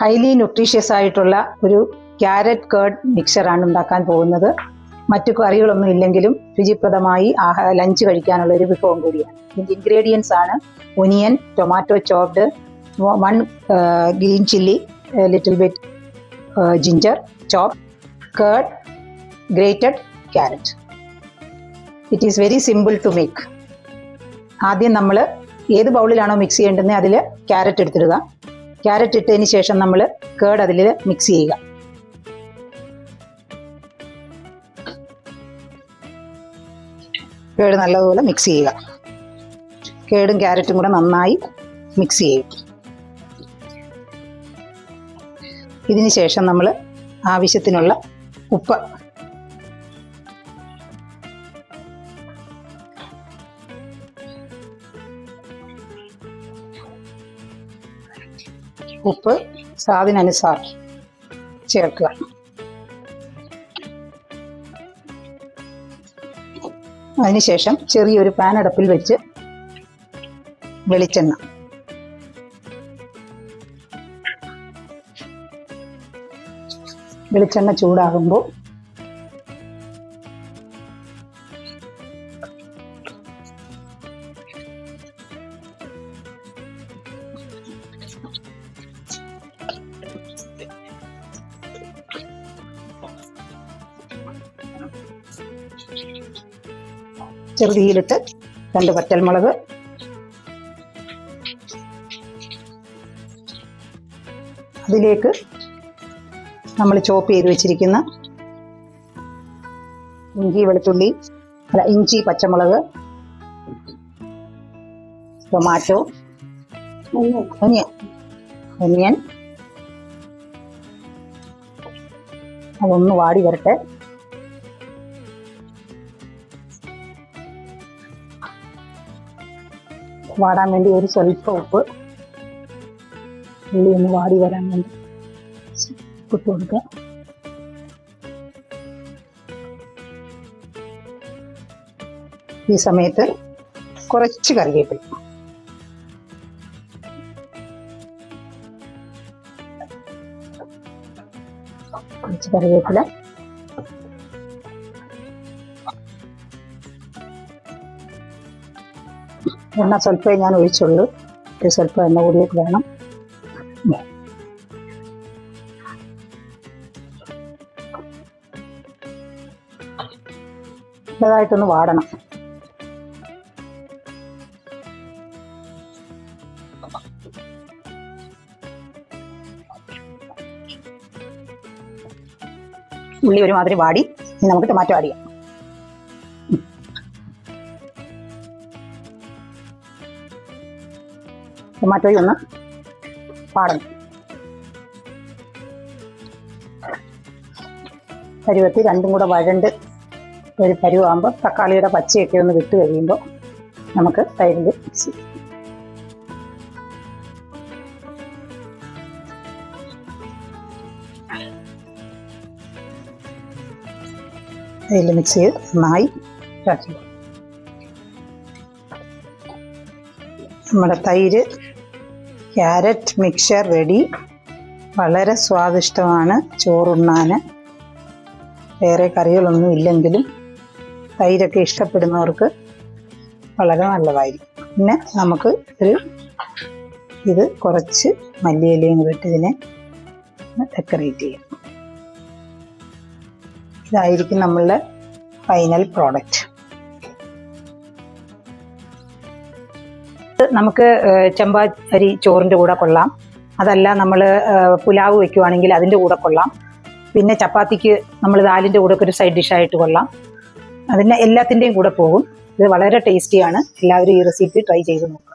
Highly nutritious ആയിട്ടുള്ള ഒരു carrot curd മിക്സറാണ് ഉണ്ടാക്കാൻ പോകുന്നത്. മറ്റു കറികളൊന്നും ഇല്ലെങ്കിലും രുചിപ്രദമായി ആഹാ ലഞ്ച് കഴിക്കാനുള്ള ഒരു വിഭവം കൂടിയാണ്. ഇതിന്റെ ഇൻഗ്രീഡിയൻസ് ആണ് onion tomato chopped one green chilli little bit ginger chop curd grated carrot it is very simple to make ആദ്യം നമ്മൾ ഏത് ബൗളിലാണോ മിക്സ് ചെയ്യേണ്ടത് അതിൽ ക്യാരറ്റ് എടുത്തിടുക. ക്യാരറ്റ് ഇട്ടതിന് ശേഷം നമ്മൾ കേട് അതിൽ മിക്സ് ചെയ്യുക. കേട് നല്ലതുപോലെ മിക്സ് ചെയ്യുക. കേടും ക്യാരറ്റും കൂടെ നന്നായി മിക്സ് ചെയ്യും ഇതിന് ശേഷം നമ്മൾ ആവശ്യത്തിനുള്ള ഉപ്പ് ഉപ്പ് സ്വാദിനനുസാരം ചേർക്കുക. അതിനുശേഷം ചെറിയൊരു പാൻ അടുപ്പിൽ വെച്ച് വെളിച്ചെണ്ണ. വെളിച്ചെണ്ണ ചൂടാകുമ്പോൾ ചെറുതീയിലിട്ട് രണ്ട് പച്ചൽമുളക് അതിലേക്ക് നമ്മൾ ചോപ്പ് ചെയ്ത് വെച്ചിരിക്കുന്ന ഇഞ്ചി വെളുത്തുള്ളി അല്ല ഇഞ്ചി പച്ചമുളക് ടൊമാറ്റോ ഒനിയൻ ഒനിയൻ. അതൊന്ന് വാടി വരട്ടെ. വാടാൻ വേണ്ടി ഒരു സ്വല്പം ഉപ്പ് ഉള്ളി ഒന്ന് വാടി വരാൻ വേണ്ടി ഇട്ട് കൊടുക്കുക. ഈ സമയത്ത് കുറച്ച് കറിവേപ്പില. കുറച്ച് കറിവേപ്പില. എണ്ണ സ്വല്പമേ ഞാൻ ഒഴിച്ചുള്ളൂ. ഒരു സ്വല്പം എണ്ണ കൂടിയിട്ട് വേണം. നല്ലതായിട്ടൊന്ന് വാടണം. ഉള്ളി ഒരുമാതിരി വാടി. നമുക്ക് ടൊമാറ്റോ ആഡ് ടൊമാറ്റോയും ഒന്ന്. പാടണം. പരുവത്തി രണ്ടും കൂടെ വഴണ്ട് ഒരു പരുവാകുമ്പോൾ തക്കാളിയുടെ പച്ചയൊക്കെ ഒന്ന് വിട്ട് കഴിയുമ്പോൾ നമുക്ക് തൈരിൽ മിക്സ് മിക്സ് ചെയ്ത് നന്നായി നമ്മുടെ തൈര് ക്യാരറ്റ് മിക്സർ റെഡി. വളരെ സ്വാദിഷ്ടമാണ് ചോറുണ്ണാൻ. വേറെ കറികളൊന്നും ഇല്ലെങ്കിലും തൈരൊക്കെ ഇഷ്ടപ്പെടുന്നവർക്ക് വളരെ നല്ലതായിരിക്കും. പിന്നെ നമുക്ക് ഒരു ഇത് കുറച്ച് മല്ലിയിലയും കൂടി ഇതിനെ ഡെക്കറേറ്റ് ചെയ്യാം. ഇതായിരിക്കും നമ്മളുടെ ഫൈനൽ പ്രോഡക്റ്റ്. നമുക്ക് ചെമ്പാ അരി ചോറിന്റെ കൂടെ കൊള്ളാം. അതല്ല നമ്മൾ പുലാവ് വെക്കുവാണെങ്കിൽ അതിന്റെ കൂടെ കൊള്ളാം. പിന്നെ ചപ്പാത്തിക്ക് നമ്മൾ ദാലിന്റെ കൂടെ ഒരു സൈഡ് ഡിഷായിട്ട് കൊള്ളാം. അതിന് എല്ലാത്തിന്റെയും കൂടെ പോകും. ഇത് വളരെ ടേസ്റ്റിയാണ്. എല്ലാവരും ഈ റെസിപ്പി ട്രൈ ചെയ്ത് നോക്കും.